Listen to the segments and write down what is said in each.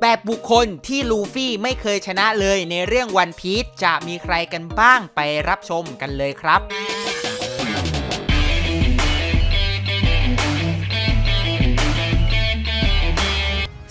แบบบุคคลที่ลูฟี่ไม่เคยชนะเลยในเรื่องวันพีชจะมีใครกันบ้างไปรับชมกันเลยครับ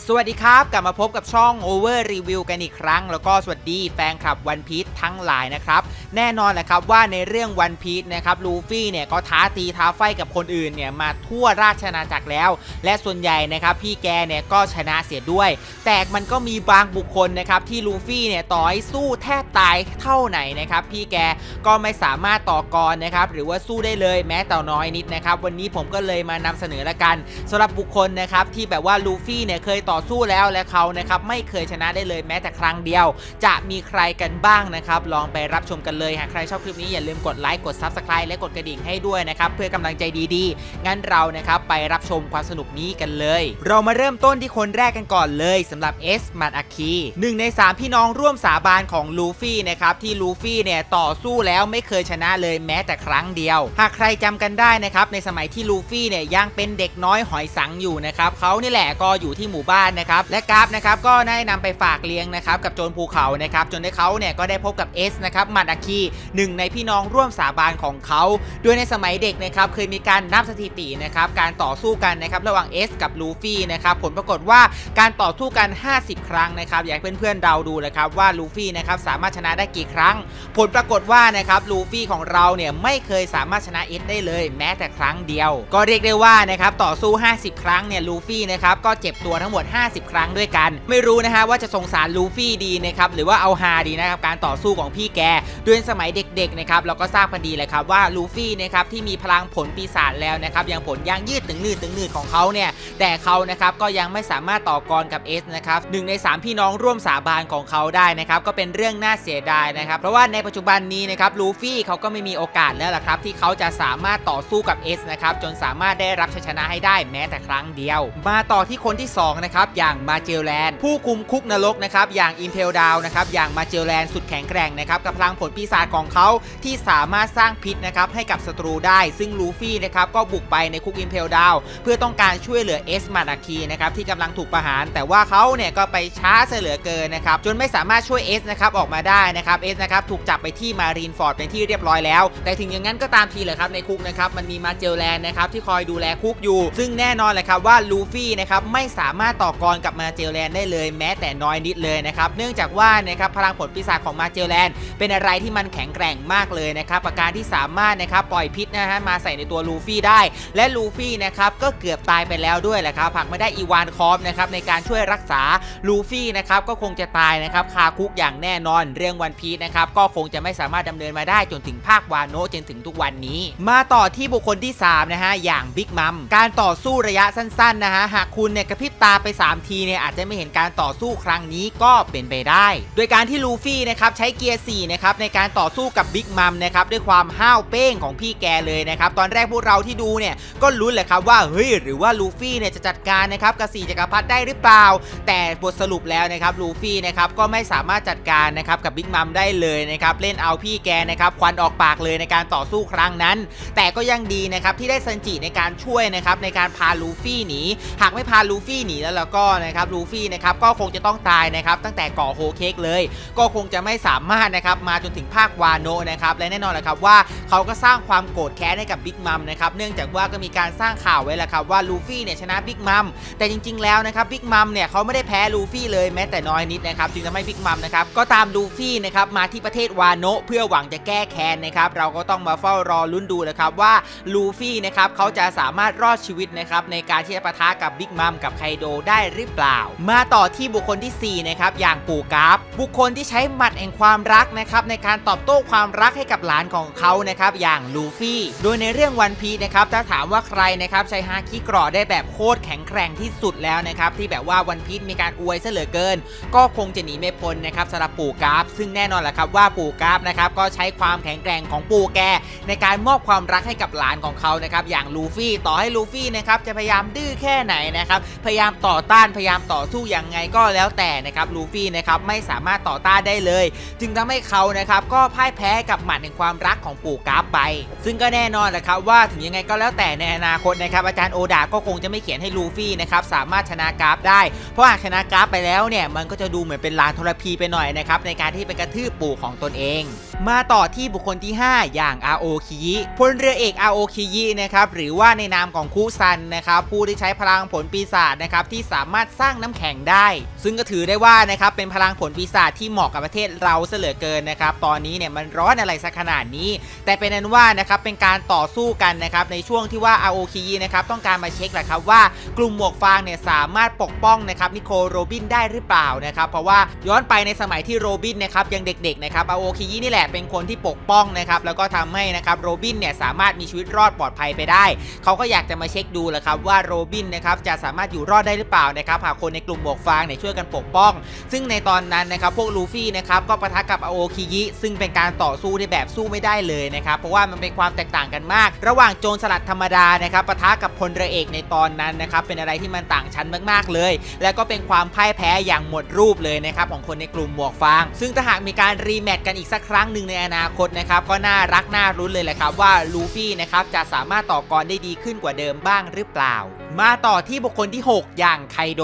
สวัสดีครับ กลับมาพบกับช่อง Over Review กันอีกครั้ง แล้วก็สวัสดีแฟนคลับวันพี e ทั้งหลายนะครับ แน่นอนแหละครับว่าในเรื่องวันพี e นะครับลูฟี่เนี่ยก็ท้าตีท้าไฟกับคนอื่นเนี่ยมาทั่วราชอาณาจักรแล้ว และส่วนใหญ่นะครับพี่แกเนี่ยก็ชนะเสียด้วย แต่มันก็มีบางบุคคลนะครับที่ลูฟี่เนี่ยต่อให้สู้แทบตายเท่าไหนนะครับพี่แกก็ไม่สามารถต่อกรนะครับหรือว่าสู้ได้เลยแม้แต่น้อยนิดนะครับวันนี้ผมก็เลยมานำเสนอละกันสำหรับบุคคลนะครับที่แบบว่าลูฟี่เนี่ยเคยต่ออสู้แล้วและเขานะครับไม่เคยชนะได้เลยแม้แต่ครั้งเดียว จะมีใครกันบ้างนะครับ ลองไปรับชมกันเลยหากใครชอบคลิปนี้อย่าลืมกดไลค์กด Subscribe และกดกระดิ่งให้ด้วยนะครับ เพื่อกำลังใจดีๆ งั้นเรานะครับไปรับชมความสนุกนี้กันเลย เรามาเริ่มต้นที่คนแรกกันก่อนเลยสำหรับเอสมาดอาคีหนึ่งใน 3 พี่น้องร่วมสาบานของลูฟี่นะครับที่ลูฟี่เนี่ยต่อสู้แล้วไม่เคยชนะเลยแม้แต่ครั้งเดียว หากใครจำกันได้นะครับในสมัยที่ลูฟี่เนี่ยยังเป็นเด็กน้อยหอยสังอยู่นะครับเขานี่แหละก็อยู่ที่หมู่บ้านนะครับและกราฟนะครับก็ได้นำไปฝากเลี้ยงนะครับกับโจรภูเขานะครับจนได้เขาเนี่ยก็ได้พบกับเอสนะครับมาดอาคีหนึ่งในพี่น้องร่วมสาบานของเขาโดยในสมัยเด็กนะครับเคยมีการนับสถิตินะครับการต่อสู้กันนะครับระหว่างเอสกับลูฟี่นะครับผลปรากฏว่าการต่อสู้กัน 50 ครั้งนะครับอยากให้เพื่อนๆเราดูเลยครับว่าลูฟี่นะครับสามารถชนะได้กี่ครั้ง ผลปรากฏว่านะครับลูฟี่ของเราเนี่ยไม่เคยสามารถชนะเอสได้เลย แม้แต่ครั้งเดียว ก็เรียกได้ว่านะครับต่อสู้ 50 ครั้งเนี่ยลูฟี่นะครับก็เจ็บตัวทั้งหมด50 ครั้งด้วยกัน ไม่รู้นะฮะว่าจะสงสารลูฟี่ดีนะครับหรือว่าเอาฮาดีนะครับการต่อสู้ของพี่แกด้วยสมัยเด็กๆนะครับเราก็ทราบกันดีเลยครับว่าลูฟี่นะครับที่มีพลังผลปีศาจแล้วนะครับยังผลยางยืดตึงหนืดตึงหนืดของเขาเนี่ยแต่เขานะครับก็ยังไม่สามารถต่อกรกับเอสนะครับหนึ่งใน 3 พี่น้องร่วมสาบานของเขาได้นะครับก็เป็นเรื่องน่าเสียดายนะครับเพราะว่าในปัจจุบันนี้นะครับลูฟี่เขาก็ไม่มีโอกาสแล้วล่ะครับที่เขาจะสามารถต่อสู้กับเอสนะครับจนสามารถได้รับชัยชนะให้ได้แม้แต่ครั้งเดียว มาต่อที่คนที่สองนะครับอย่างมาเจลแลนผู้คุมคุกนรกนะครับอย่างอินเทลดาวนะครับอย่างมาเจลแลนสุดแข็งแกร่งนะครับกับพลังผลปีศาจของเขาที่สามารถสร้างพิษนะครับให้กับศัตรูได้ ซึ่งลูฟี่นะครับก็บุกไปในคุกอินเทลดาวเพื่อต้องการช่วยเหลือเอสมานาคีนะครับที่กำลังถูกประหาร แต่ว่าเขาเนี่ยก็ไปช้าเสียเหลือเกินนะครับจนไม่สามารถช่วยเอสนะครับออกมาได้นะครับเอสนะครับถูกจับไปที่มารีนฟอร์ดเป็นที่เรียบร้อยแล้ว แต่ถึงอย่างนั้นก็ตามทีแหละครับในคุกนะครับมันมีมาเจลแลนนะครับที่คอยดูแลคุกอยู่ ซึ่งแน่นอนแหละครับว่าลูฟี่นะครับไม่สามารถต่อกรกับมาเจลแลนได้เลยแม้แต่น้อยนิดเลยนะครับเนื่องจากว่านะครับพลังผลปีศาจของมาเจลแลนเป็นอะไรที่มันแข็งแกร่งมากเลยนะครับประการที่สามารถนะครับปล่อยพิษนะฮะมาใส่ในตัวลูฟี่ได้ และลูฟี่นะครับก็เกือบตายไปแล้วด้วยแหละครับหากไม่ได้อีวานคอฟนะครับในการช่วยรักษาลูฟี่นะครับก็คงจะตายนะครับคาคุกอย่างแน่นอนเรื่องวันพีชนะครับก็คงจะไม่สามารถดำเนินมาได้จนถึงภาควานโนะจนถึงทุกวันนี้ มาต่อที่บุคคลที่3นะฮะอย่างบิ๊กมัมการต่อสู้ระยะสั้นๆนะฮะหากคุณเนี่ยกระพริบตาไป3ทีเนี่ยอาจจะไม่เห็นการต่อสู้ครั้งนี้ก็เป็นไปได้ โดยการที่ลูฟี่นะครับใช้เกียร์4นะครับในการต่อสู้กับบิ๊กมัมนะครับด้วยความห้าวเป้งของพี่แกเลยนะครับตอนแรกพวกเราที่ดูเนี่ยก็ลุ้นแหละครับว่าเฮ้ยหรือว่าลูฟี่เนี่ยจะจัดการนะครับกับสี่จักรพรรดิได้หรือเปล่า แต่บทสรุปแล้วนะครับลูฟี่นะครับก็ไม่สามารถจัดการนะครับกับบิ๊กมัมได้เลยนะครับเล่นเอาพี่แกนะครับควันออกปากเลยในการต่อสู้ครั้งนั้น แต่ก็ยังดีนะครับที่ได้ซันจิในการช่วยนะครับในการพาลูฟี่หนีหากไม่พาลูฟี่หนีแล้วแล้วก็นะครับลูฟี่นะครับก็คงจะต้องตายนะครับตั้งแต่ก่อโฮเค้กเลย ก็คงจะไม่สามารถนะครับมาจนถึงภาควาโนะนะครับและแน่นอนแหละครับว่าเขาก็สร้างความโกรธแค้นให้กับบิ๊กมัมนะครับเนื่องจากว่าก็มีการสร้างข่าวไว้แล้วครับว่าลูฟี่เนี่ยชนะบิ๊กมัมแต่จริง ๆ แล้วนะครับบิ๊กมัมเนี่ยเขาไม่ได้แพ้ลูฟี่เลยแม้แต่น้อยนิดนะครับจึงทำให้บิ๊กมัมนะครับก็ตามลูฟี่นะครับมาที่ประเทศวาโนะเพื่อหวังจะแก้แค้นนะครับเราก็ต้องมาเฝ้ารอลุ้นดูนะครับว่าลูฟี่นะครับเขาจะสามารถรอดชีวิตนะครับในการที่จะปะทะกับบิ๊กมัมกับไคโดได้หรือเปล่า มาต่อที่บุคคลที่ 4 นะครับ อย่างปู่กราฟบุคคลที่ใช้หมัดแห่งความรักนะครับในการตอบโต้ความรักให้กับหลานของเขานะครับอย่างลูฟี่ โดยในเรื่องวันพีนะครับถ้าถามว่าใครนะครับใช้ฮาคิกราะได้แบบโคตรแข็งแกร่งที่สุดแล้วนะครับที่แบบว่าวันพีมีการอวยซะเหลือเกิน ก็คงจะหนีไม่พ้นนะครับสำหรับปู่กราฟ ซึ่งแน่นอนแหละครับว่าปู่กราฟนะครับก็ใช้ความแข็งแกร่งของปู่แก ในการมอบความรักให้กับหลานของเขานะครับอย่างลูฟี่ ต่อให้ลูฟี่นะครับจะพยายามดื้อแค่ไหนนะครับพยายามต่อต้านพยายามต่อสู้ยังไงก็แล้วแต่นะครับลูฟี่นะครับไม่สามารถต่อต้านได้เลย จึงทำให้เขานะครับก็พ่ายแพ้กับหมัดแห่งความรักของปู่กราฟไป ซึ่งก็แน่นอนแหละครับว่าถึงยังไงก็แล้วแต่ในอนาคตนะครับอาจารย์โอดาก็คงจะไม่เขียนให้ลูฟี่นะครับสามารถชนะกราฟได้ เพราะหากชนะกราฟไปแล้วเนี่ยมันก็จะดูเหมือนเป็นลานทรพีไปหน่อยนะครับในการที่ไปกระทืบปู่ของตนเอง มาต่อที่บุคคลที่ 5 อย่างอาโอคิยิพลเรือเอกอาโอคิยินะครับหรือว่าในนามของคุซันนะครับผู้ที่ใช้พลังผลปีศาจนะครับที่สาามารถสร้างน้ำแข็งได้ ซึ่งก็ถือได้ว่านะครับเป็นพลังผลปีศาจที่เหมาะกับประเทศเราเสเหลือเกินนะครับตอนนี้เนี่ยมันร้อนอะไรสักขนาดนี้ แต่เป็นนั้นว่านะครับเป็นการต่อสู้กันนะครับในช่วงที่ว่าอาโอคิยินะครับต้องการมาเช็คแหละครับว่ากลุ่มหมวกฟางเนี่ยสามารถปกป้องนะครับนิโคลโรบินได้หรือเปล่านะครับเพราะว่าย้อนไปในสมัยที่โรบินนะครับยังเด็กๆนะครับอาโอคิยินี่แหละเป็นคนที่ปกป้องนะครับแล้วก็ทำให้นะครับโรบินเนี่ยสามารถมีชีวิตรอดปลอดภัยไปได้ เขาก็อยากจะมาเช็คดูแหละครับว่าโรบินนะครับจะสามารถอยู่รอดได้หรือเปล่านะครับหากคนในกลุ่มหมวกฟางเนี่ยช่วยกันปกป้อง ซึ่งในตอนนั้นนะครับพวกลูฟี่นะครับก็ปะทะกับอาโอคิยิซึ่งเป็นการต่อสู้ในแบบสู้ไม่ได้เลยนะครับเพราะว่ามันเป็นความแตกต่างกันมาก ระหว่างโจรสลัดธรรมดานะครับปะทะกับพลเรือเอกในตอนนั้นนะครับเป็นอะไรที่มันต่างชั้นมากๆเลย แล้วก็เป็นความพ่ายแพ้อย่างหมดรูปเลยนะครับของคนในกลุ่มหมวกฟาง ซึ่งถ้าหากมีการรีแมตช์กันอีกสักครั้งหนึ่งในอนาคตนะครับก็น่ารักน่ารุ้นเลยแหละครับว่าลูฟี่นะครับจะสามารถต่อกรได้ดีขึ้นกว่าเดิมบ้างหรือเปล่า มาต่อที่บุคคลที่ 6 อย่างไคโด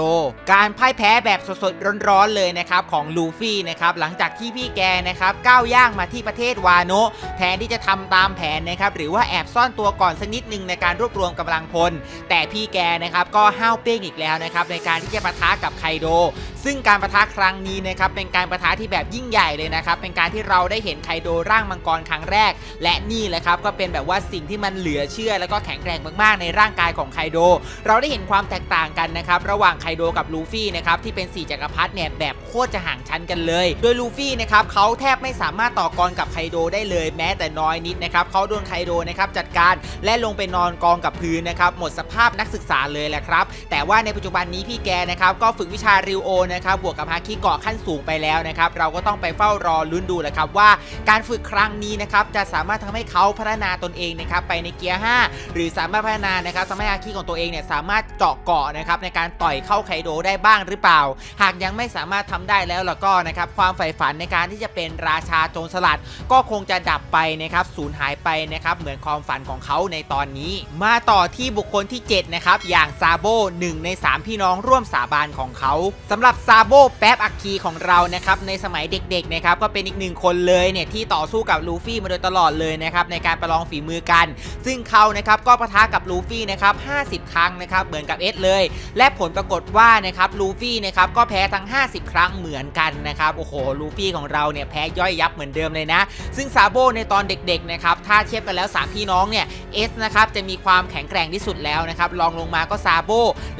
การพ่ายแพ้แบบสดๆ ร้อนๆเลยนะครับของลูฟี่นะครับหลังจากที่พี่แกนะครับก้าวย่างมาที่ประเทศวาโนะแทนที่จะทำตามแผนนะครับหรือว่าแอบซ่อนตัวก่อนสักนิดนึงในการรวบรวมกำลังพล แต่พี่แกนะครับก็ห้าวเป้งอีกแล้วนะครับในการที่จะปะทะกับไคโด ซึ่งการประทะครั้งนี้นะครับเป็นการประทะที่แบบยิ่งใหญ่เลยนะครับเป็นการที่เราได้เห็นไคโดร่างมังกรครั้งแรก และนี่แหละครับก็เป็นแบบว่าสิ่งที่มันเหลือเชื่อ แล้วก็แข็งแรงมากๆในร่างกายของไคโด เราได้เห็นความแตกต่างกันนะครับระหว่างไคโดกับลูฟี่นะครับที่เป็น4จักรพรรดิเนี่ยแบบโคตรจะห่างชั้นกันเลย โดยลูฟี่นะครับเขาแทบไม่สามารถต่อกรกับไคโดได้เลยแม้แต่น้อยนิดนะครับเขาโดนไคโดนะครับจัดการและลงไปนอนกองกับพื้นนะครับหมดสภาพนักศึกษาเลยแหละครับแต่ว่าในปัจจุบันนี้พี่แกนะครับก็ฝึกวิชาริวโอนะครับบวกกับฮาคิเกาะขั้นสูงไปแล้วนะครับเราก็ต้องไปเฝ้ารอลุ้นดูแหละครับว่าการฝึกครั้งนี้นะครับจะสามารถทำให้เขาพัฒนาตนเองนะครับไปในเกียร์ 5 หรือสามารถพัฒนานะครับทำให้อาคีของตัวเองเนี่ยสามารถเจาะเกาะนะครับในการต่อยเข้าไคโดได้บ้างหรือเปล่า หากยังไม่สามารถทำได้แล้วแล้วก็นะครับความใฝ่ฝันในการที่จะเป็นราชาโจรสลัด ก็คงจะดับไปนะครับสูญหายไปนะครับเหมือนความฝันของเขาในตอนนี้ มาต่อที่บุคคลที่7นะครับอย่างซาโบหนึ่งใน 3 พี่น้องร่วมสาบานของเขาสำหรับซซาโบแป๊บอักคีของเรานะครับในสมัยเด็กๆนะครับก็เป็นอีกหนึ่งคนเลยเนี่ยที่ต่อสู้กับลูฟี่มาโดยตลอดเลยนะครับในการประลองฝีมือกัน ซึ่งเขานะครับก็ปะทะกับลูฟี่นะครับ50 ครั้งนะครับเหมือนกับเอสเลย และผลปรากฏว่านะครับลูฟี่นะครับก็แพ้ทั้ง 50 ครั้งเหมือนกันนะครับโอ้โหลูฟี่ของเราเนี่ยแพ้ย่อยยับเหมือนเดิมเลยนะ ซึ่งซาโบในตอนเด็กๆนะครับถ้าเทียบกันแล้ว 3 พี่น้องเนี่ยเอสนะครับจะมีความแข็งแกร่งที่สุดแล้วนะครับรองลงมาก็ซาโบ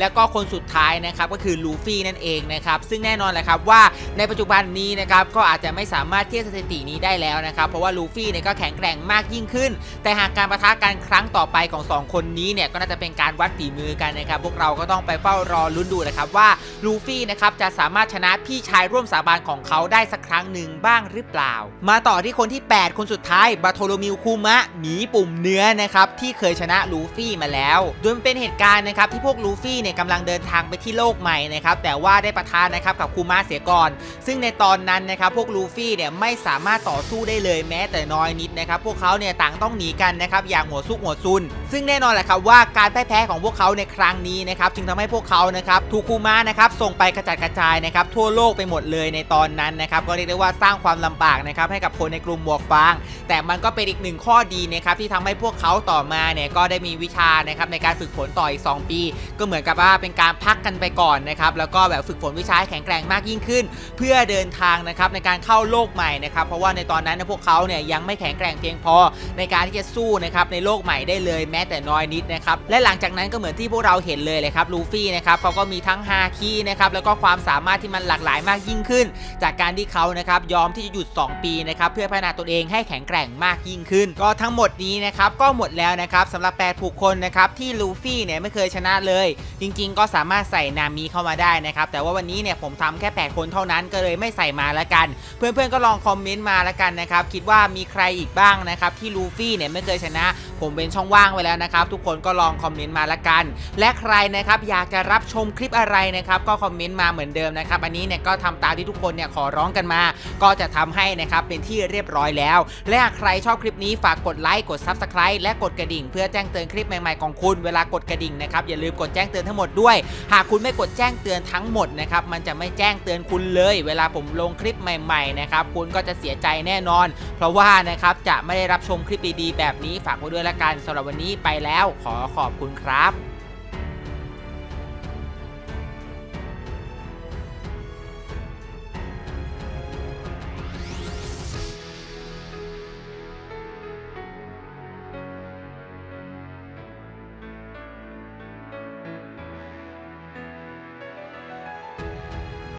แล้วก็คนสุดท้ายนะครับก็คือลูฟี่นั่นเองนะครับซึ่งแน่นอนแหละครับว่าในปัจจุบันนี้นะครับก็อาจจะไม่สามารถเทียบสถิตินี้ได้แล้วนะครับเพราะว่าลูฟี่เนี่ยก็แข็งแกร่งมากยิ่งขึ้น แต่หากการประทะกันครั้งต่อไปของ 2 คนนี้เนี่ยก็น่าจะเป็นการวัดฝีมือกันนะครับพวกเราก็ต้องไปเฝ้ารอลุ้นดูนะครับว่าลูฟี่นะครับจะสามารถชนะพี่ชายร่วมสาบานของเขาได้สักครั้งหนึ่งบ้างหรือเปล่า มาต่อที่คนที่ 8 คนสุดท้ายบาโทโลมิวคูมะหมีปุ่มเนื้อนะครับที่เคยชนะลูฟี่มาแล้วโดยเป็นเหตุการณ์นะครับที่พวกลูฟี่เนี่ยกำลังเดินทางไปที่โลกใหม่นะครับแต่ว่าได้ประทานนะครับกับคูมะเสียก่อน ซึ่งในตอนนั้นนะครับพวกลูฟี่เนี่ยไม่สามารถต่อสู้ได้เลยแม้แต่น้อยนิดนะครับพวกเขาเนี่ยต่างต้องหนีกันนะครับอย่างหัวซุกหัวซุน ซึ่งแน่นอนแหละครับว่าการพ่ายแพ้ของพวกเขาในครั้งนี้นะครับจึงทำให้พวกเขานะครับถูกคูมะนะครับส่งไปกระจัดกระจายนะครับทั่วโลกไปหมดเลยในตอนนั้นนะครับก็เรียกได้ว่าสร้างความลำบากนะครับให้กับคนในกลุ่มหมวกฟาง แต่มันก็เป็นอีกหนึ่งข้อดีนะครับที่ทำให้พวกเขาต่อมาเนี่ยก็ได้มีวิชานะครับในการฝึกฝนต่ออีก 2 ปี ก็เหมือนกับว่าเป็นการพักกันไปก่อนนะครับแล้วก็แบบฝึกฝนวิชาให้แข็งแกร่งมากยิ่งขึ้น เพื่อเดินทางนะครับในการเข้าโลกใหม่นะครับเพราะว่าในตอนนั้นนยพวกเขาเนี่ยยังไม่แข็งแกร่งเพียงพอในการที่จะสู้นะครับในโลกใหม่ได้เลยแม้แต่น้อยนิดนะครับและหลังจากนั้นก็เหมือนที่พวกเราเห็นเลยเลยครับลูฟี่นะครับเขาก็มีทั้งฮาคีนะครับแล้วก็ความสามารถที่มันหลากหลายมากยิ่งขึ้น จากการที่เขานะครับยอมที่จะหยุด 2 ปีนะครับเพื่อพัฒนาตนเองให้แข็งแกร่งมากยิ่งขึ้น ก็ทั้งหมดนี้นะครับก็หมดแล้วนะครับสำหรับ8ผู้คนนะครับที่ลูฟี่เนี่ยไม่เคยชนะเลย จริง ๆ ก็สามารถใส่นามิเข้ามาได้นะครับแต่ว่าวันนี้เนี่ยผมทำแค่ 8 คนเท่านั้นก็เลยไม่ใส่มาละกัน เพื่อนๆก็ลองคอมเมนต์มาละกันนะครับคิดว่ามีใครอีกบ้างนะครับที่ลูฟี่เนี่ยไม่เคยชนะ ผมเป็นช่องว่างไว้แล้วนะครับทุกคนก็ลองคอมเมนต์มาละกัน และใครนะครับอยากจะรับชมคลิปอะไรนะครับก็คอมเมนต์มาเหมือนเดิมนะครับอันนี้เนี่ยก็ทำตามที่ทุกคนเนี่ยขอร้องกันมา ก็จะทำให้นะครับเป็นที่เรียบร้อยแล้ว และใครชอบคลิปนี้ฝากกดไลค์กด Subscribe และกดกระดิ่ง เพื่อแจ้งเตือนคลิปใหม่ๆของคุณเวลากดกระดิ่งนะครับอย่าลืมกดแจ้งเตือนทั้งหมดด้วย หากคุณไม่กดแจ้งเตือนทั้งหมดนะครับมันจะไม่แจ้งเตือนคุณเลย เวลาผมลงคลิปใหม่ๆนะครับคุณก็จะเสียใจแน่นอน เพราะว่านะครับจะไม่ได้รับชมคลิปดีๆแบบนี้ฝากไว้ด้วยละกันสำหรับวันนี้ไปแล้วขอขอบคุณครับ